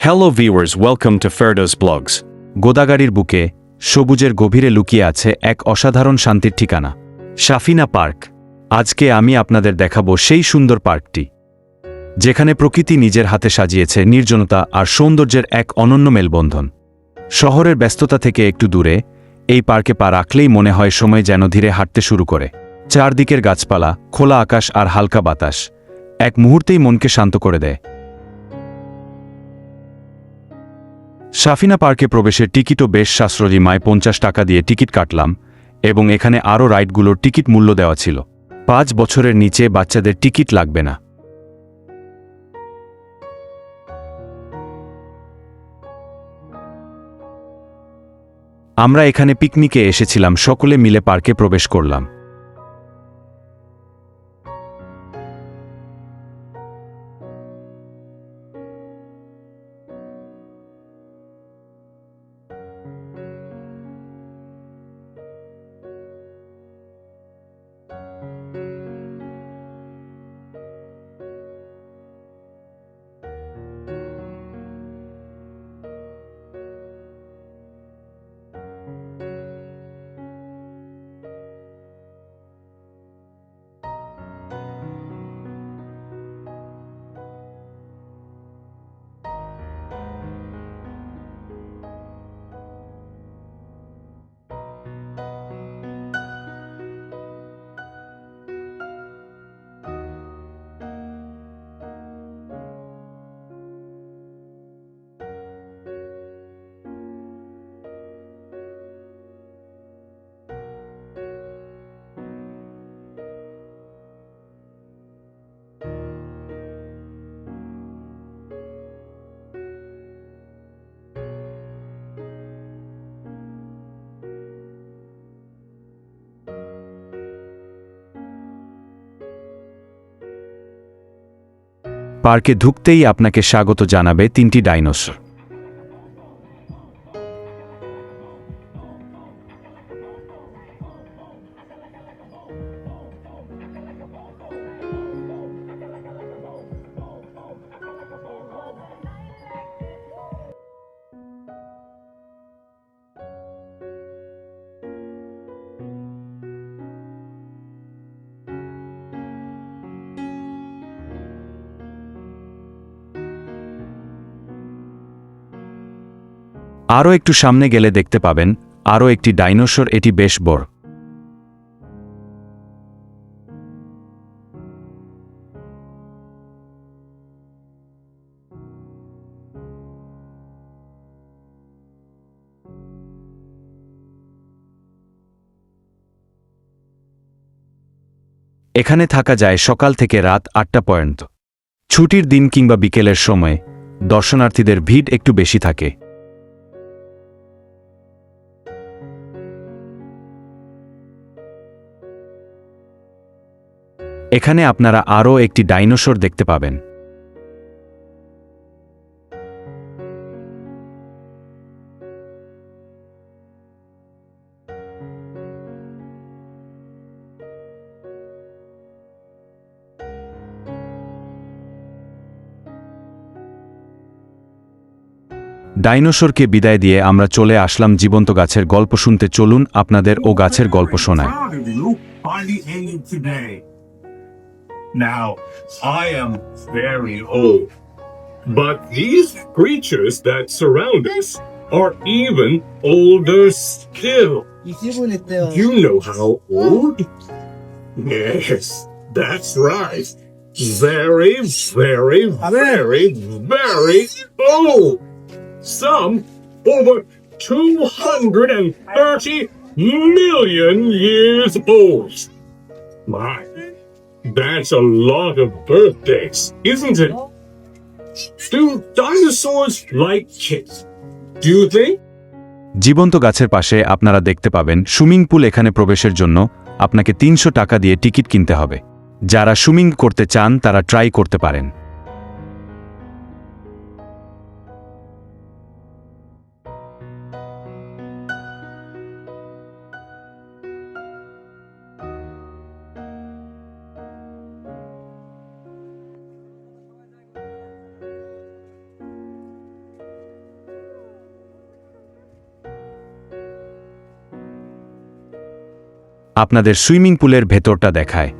Hello viewers welcome to Ferdous blogs গোদাগাড়ির বুকে সবুজের গভীরে লুকিয়ে আছে এক অসাধারণ শান্তির ঠিকানা, সাফিনা পার্ক। আজকে আমি আপনাদের দেখাবো সেই সুন্দর পার্কটি, যেখানে প্রকৃতি নিজের হাতে সাজিয়েছে নির্জনতা আর সৌন্দর্যের এক অনন্য মেলবন্ধন। শহরের ব্যস্ততা থেকে একটু দূরে, এই পার্কে পা রাখলেই মনে হয় সময় যেন ধীরে হাঁটতে শুরু করে। চারদিকের গাছপালা, খোলা আকাশ আর হালকা বাতাস, এক মুহূর্তেই মনকে শান্ত করে দেয়। সাফিনা পার্কে প্রবেশের টিকিটও বেশ সাশ্রয়ী মায় পঞ্চাশ টাকা দিয়ে টিকিট কাটলাম, এবং এখানে আরও রাইডগুলোর টিকিট মূল্য দেওয়া ছিল। পাঁচ বছরের নিচে বাচ্চাদের টিকিট লাগবে না। আমরা এখানে পিকনিকে এসেছিলাম, সকলে মিলে পার্কে প্রবেশ করলাম। পার্কে ঢুকতেই আপনাকে স্বাগত জানাবে তিনটি ডাইনোসর। আরও একটু সামনে গেলে দেখতে পাবেন, আরও একটি ডাইনোসর, এটি বেশ বড়। এখানে থাকা যায় সকাল থেকে রাত আটটা পর্যন্ত। ছুটির দিন কিংবা বিকেলের সময় দর্শনার্থীদের ভিড় একটু বেশি থাকে। এখানে আপনারা আরও একটি ডাইনোসর দেখতে পাবেন। ডাইনোসরকে বিদায় দিয়ে আমরা চলে আসলাম জীবন্ত গাছের গল্প শুনতে। চলুন আপনাদের ও গাছের গল্প শোনায় Now, I am very old, but these creatures that surround us are even older still. You know how old? Yes, that's right. Very, very, very, very old. Some over 230 million years old. My, that's a lot of birthdays, isn't it? Do dinosaurs like kids? Do you think? জীবন্ত গাছের পাশে আপনারা দেখতে পাবেন swimming pool এখানে প্রবেশের জন্য আপনাকে তিনশো টাকা দিয়ে টিকিট কিনতে হবে যারা সুইমিং করতে চান তারা ট্রাই করতে পারেন আপনাদের সুইমিং পুলের ভেতরটা দেখায়।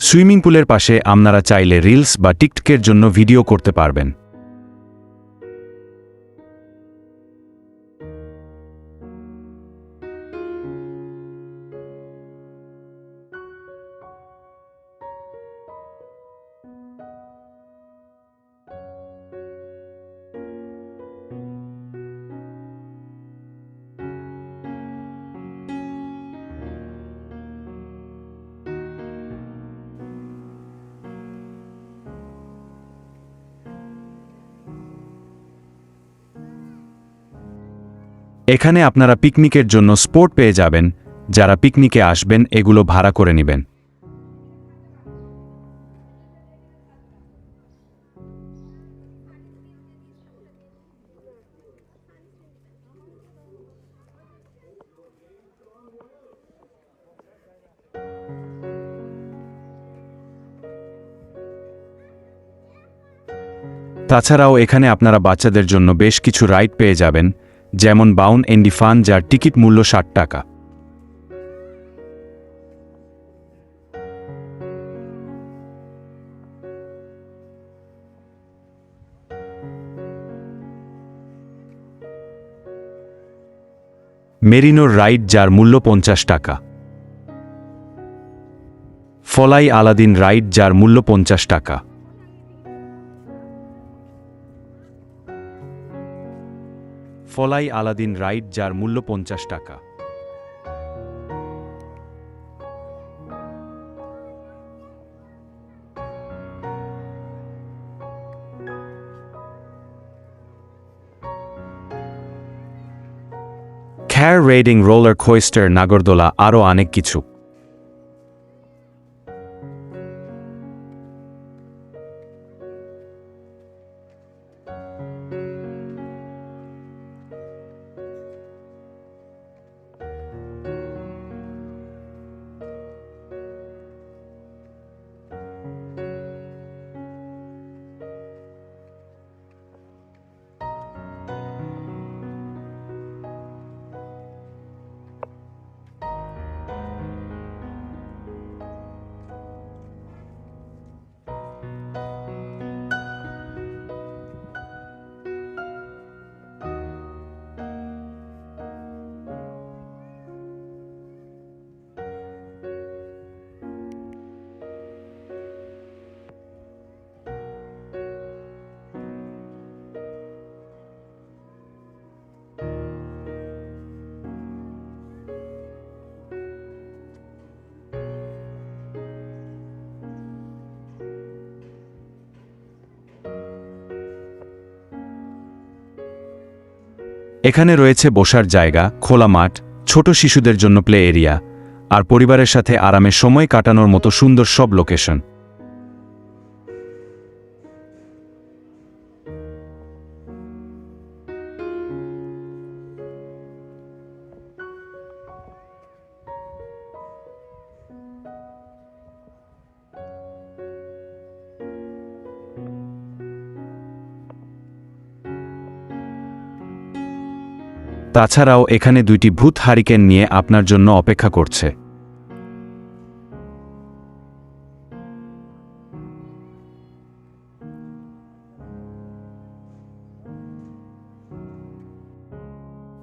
সুইমিং পুলের পাশে আপনারা চাইলে রিলস বা টিকটকের জন্য ভিডিও করতে পারবেন। এখানে আপনারা পিকনিকের জন্য স্পোর্ট পেয়ে যাবেন, যারা পিকনিকে আসবেন এগুলো ভাড়া করে নেবেন। তাছাড়াও এখানে আপনারা বাচ্চাদের জন্য বেশ কিছু রাইড পেয়ে যাবেন যেমন বাউন এন্ডি ফান, যার টিকিট মূল্য ষাট টাকা। মেরিনোর রাইড, যার মূল্য পঞ্চাশ টাকা। ফলাই আলাদিন রাইড, যার মূল্য পঞ্চাশ টাকা। ফলাই আলাদিন রাইড যার মূল্য পঞ্চাশ টাকা। খ্যার রেডিং রোলার কোয়েস্টার নাগরদোলা আরও অনেক কিছু। এখানে রয়েছে বসার জায়গা, খোলা মাঠ, ছোট শিশুদের জন্য প্লে এরিয়া, আর পরিবারের সাথে আরামে সময় কাটানোর মতো সুন্দর সব লোকেশন তাছাড়াও এখানে দুইটি ভূত হারিকেন নিয়ে আপনার জন্য অপেক্ষা করছে।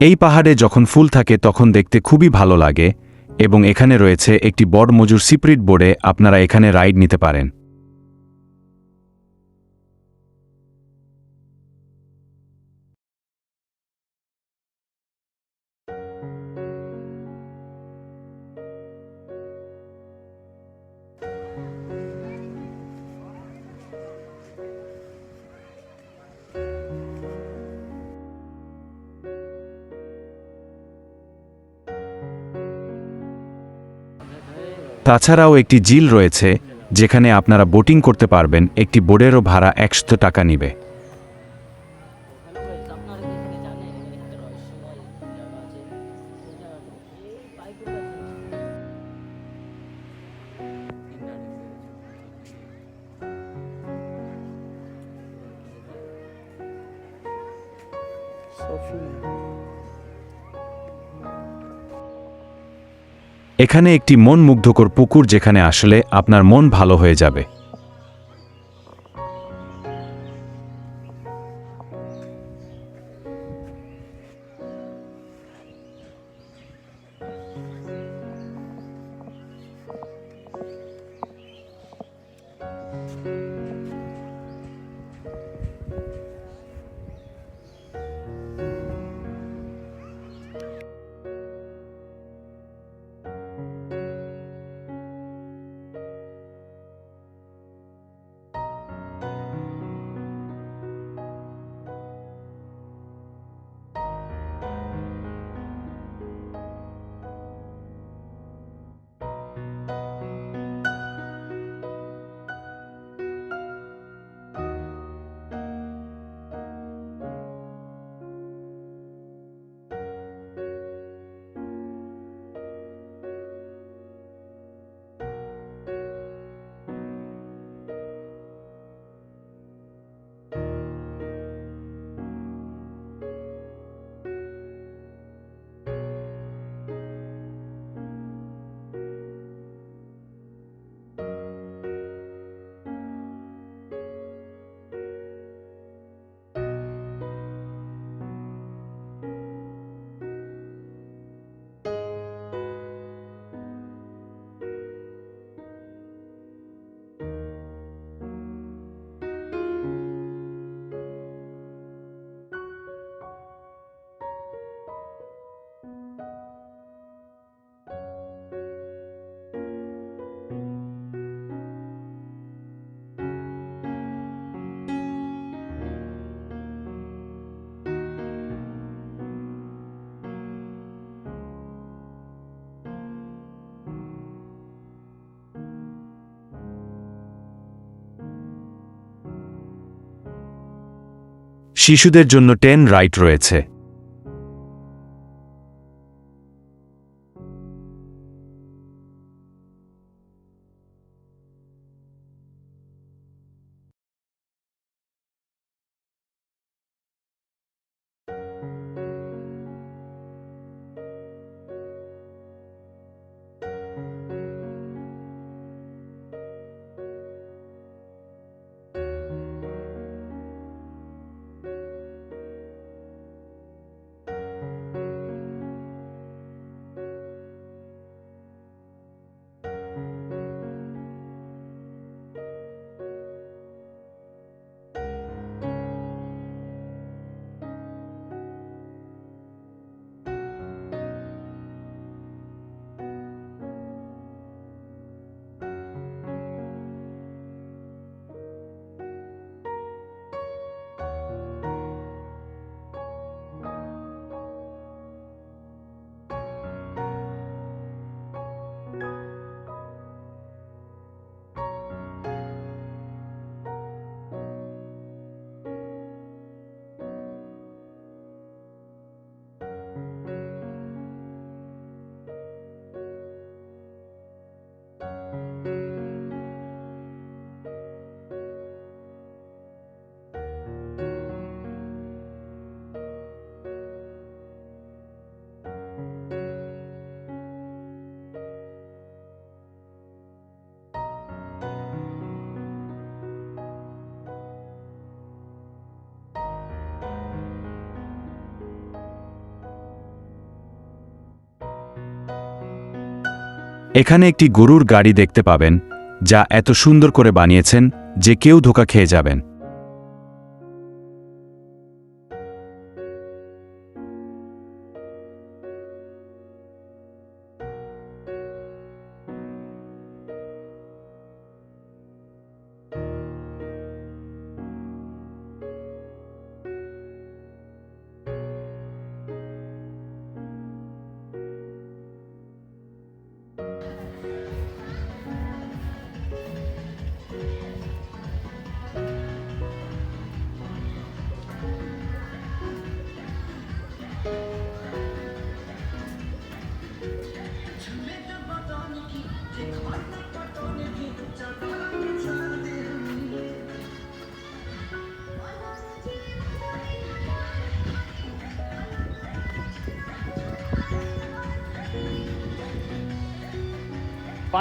এই পাহাড়ে যখন ফুল থাকে তখন দেখতে খুবই ভালো লাগে এবং এখানে রয়েছে একটি বড় মজুর সিপ্রিট বোর্ডে আপনারা এখানে রাইড নিতে পারেন। তাছাড়াও একটি জিল রয়েছে, যেখানে আপনারা বোটিং করতে পারবেন, একটি বোর্ডেরও ভাড়া একশো টাকা নিবে। এখানে একটি মন মুগ্ধকর পুকুর যেখানে আসলে আপনার মন ভালো হয়ে যাবে। শিশুদের জন্য টেন রাইট রয়েছে। এখানে একটি গরুর গাড়ি দেখতে পাবেন, যা এত সুন্দর করে বানিয়েছেন যে কেউ ধোকা খেয়ে যাবেন।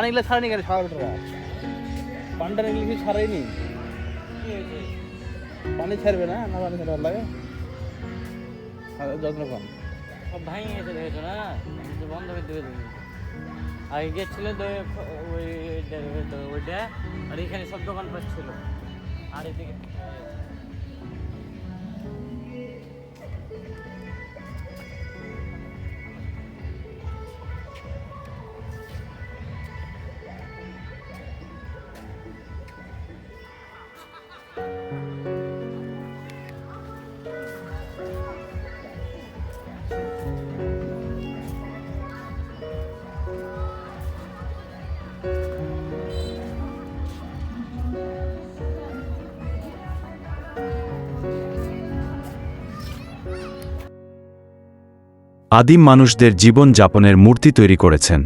পানিগুলো ছাড়েনি কেন সাগরটা পানিটা নিয়ে কিছু ছাড়াইনি। পানি ছাড়বে না না পানি ছাড়ার লাগে। যত্ন কম। সব ভাঙে গেছে দেখেছ না? বন্ধ করে দেবে তুমি। আগে গেছিল ওই ওইটা আর এখানে সব দোকান ছিল। আর এদিকে আদিম মানুষদের জীবন যাপনের মূর্তি তৈরি করেছেন।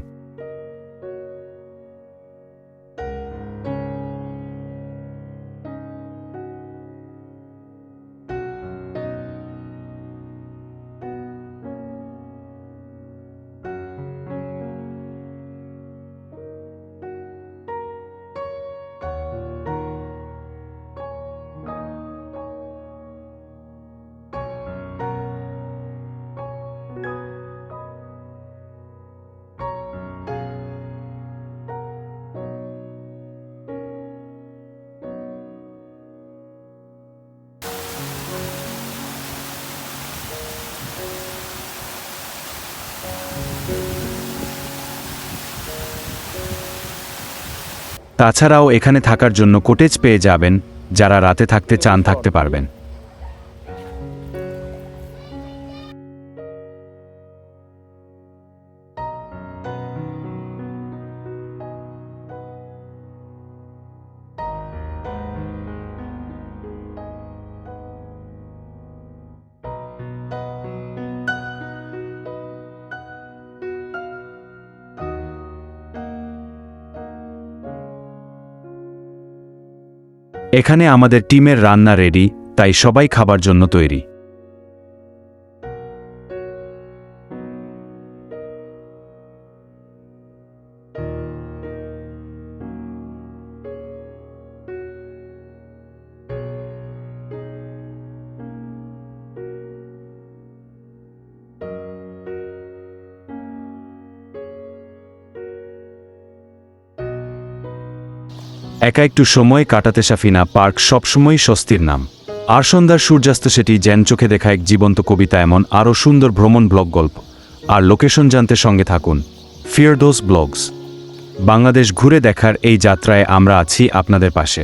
তাছাড়াও এখানে থাকার জন্য কোটেজ পেয়ে যাবেন যারা রাতে থাকতে চান থাকতে পারবেন। এখানে আমাদের টিমের রান্না রেডি তাই সবাই খাবার জন্য তৈরি। একা একটু সময় কাটাতে সাফিনা পার্ক সবসময় স্বস্তির নাম। আর সন্ধ্যার সূর্যাস্ত সেটি জ্যান চোখে দেখা এক জীবন্ত কবিতা এমন আরও সুন্দর ভ্রমণ ব্লগ গল্প। আর লোকেশন জানতে সঙ্গে থাকুন ফিয়ারডোস ব্লগস বাংলাদেশ ঘুরে দেখার এই যাত্রায় আমরা আছি আপনাদের পাশে।